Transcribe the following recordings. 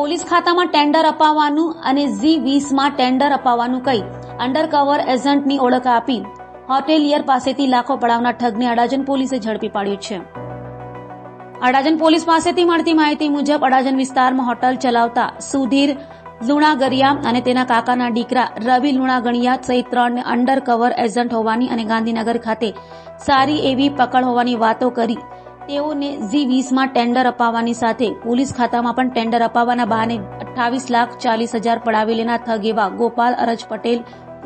Police ખાતામાં tender અપાવવાનું અને ઝી વીસમાં ટેન્ડર અપાવવાનું કહી અંડરકવર એજન્ટની ઓળખ આપી. હોટેલિયર પાસેથી લાખો પડાવના ઠગને અડાજન પોલીસે ઝડપી પાડ્યો છે. અડાજન પોલીસ પાસેથી મળતી માહિતી મુજબ અડાજન વિસ્તારમાં હોટલ ચલાવતા સુધીર લુણાગરિયા અને તેના કાકાના દીકરા રવિ લુણાગણિયા સહિત ત્રણને અંડરકવર એજન્ટ હોવાની અને ગાંધીનગર ખાતે સારી એવી પકડ હોવાની વાતો કરી તેઓને ઝી વીસમાં ટેન્ડર અપાવવાની સાથે પોલીસ ખાતામાં પણ ટેન્ડર અપાવવાના બહાને અઠ્ઠાવીસ લાખ ચાલીસ હજાર પડાવી થગ એવા ગોપાલ અરજ પટેલ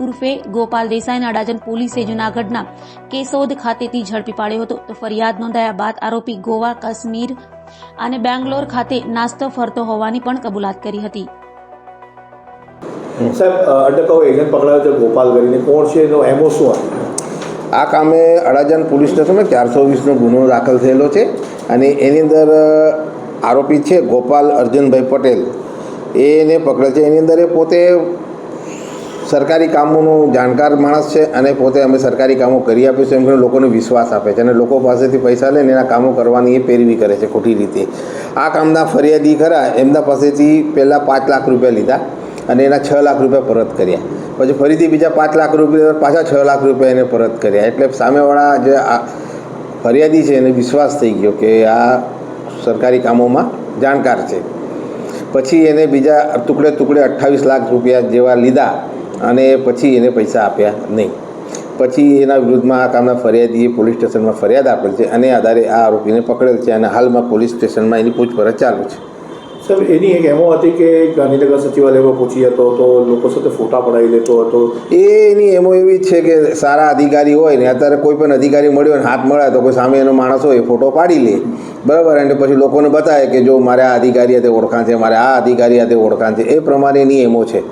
ઉર્ફે ગોપાલ દેસાઈને અડાજણ પોલીસે જૂનાગઢના કેસોદ ખાતેથી ઝડપી પાડ્યો હતો. તો ફરિયાદ નોંધાયા બાદ આરોપી ગોવા, કાશ્મીર અને બેંગ્લોર ખાતે નાસ્તો ફરતો હોવાની પણ કબૂલાત કરી હતી. સાહેબ અટકાવ એજન્ટ પકડાયો છે ગોપાલ કરીને કોણ છે, એનો એમો શું આ કામે અડાજણ પોલીસ સ્ટેશનમાં ચારસો વીસનો ગુનો દાખલ થયેલો છે અને એની અંદર આરોપી છે ગોપાલ અર્જુનભાઈ પટેલ. એને પકડે છે. એની અંદર એ પોતે સરકારી કામોનું જાણકાર માણસ છે અને પોતે અમે સરકારી કામો કરી આપીશું એમ કરીને લોકોને વિશ્વાસ આપે છે અને લોકો પાસેથી પૈસા લઈને એના કામો કરવાની એ પેરવી કરે છે ખોટી રીતે. આ કામના ફરિયાદી ખરા એમના પાસેથી પહેલાં પાંચ લાખ રૂપિયા લીધા. અને એના છ લાખ રૂપિયા પરત કર્યા. પછી ફરીથી બીજા પાંચ લાખ રૂપિયા પાછા છ લાખ રૂપિયા એને પરત કર્યા. એટલે સામેવાળા જે આ ફરિયાદી છે એને વિશ્વાસ થઈ ગયો કે આ સરકારી કામોમાં જાણકાર છે. પછી એને બીજા ટુકડે ટુકડે અઠ્ઠાવીસ લાખ રૂપિયા જેવા લીધા અને પછી એને પૈસા આપ્યા નહીં. પછી એના વિરુદ્ધમાં આ કામના ફરિયાદીએ પોલીસ સ્ટેશનમાં ફરિયાદ આપેલ છે. અને આધારે આ આરોપીને પકડેલ છે અને હાલમાં પોલીસ સ્ટેશનમાં એની પૂછપરછ ચાલુ છે. સાહેબ એની એક એમો હતી કે ગાંધીનગર સચિવાલયમાં પહોંચી હતો, તો લોકો સાથે ફોટા પડાવી લેતો હતો. એ એની એમો એવી છે કે સારા અધિકારી હોય ને, અત્યારે કોઈ પણ અધિકારી મળ્યો ને, હાથ મળે તો કોઈ સામે એનો માણસ હોય એ ફોટો પાડી લે. બરાબર, અને પછી લોકોને બતાવે કે જો મારે આ અધિકારી હાથે ઓળખાણ છે, મારે આ અધિકારી હાથે ઓળખાણ છે. એ પ્રમાણે એની એમો છે.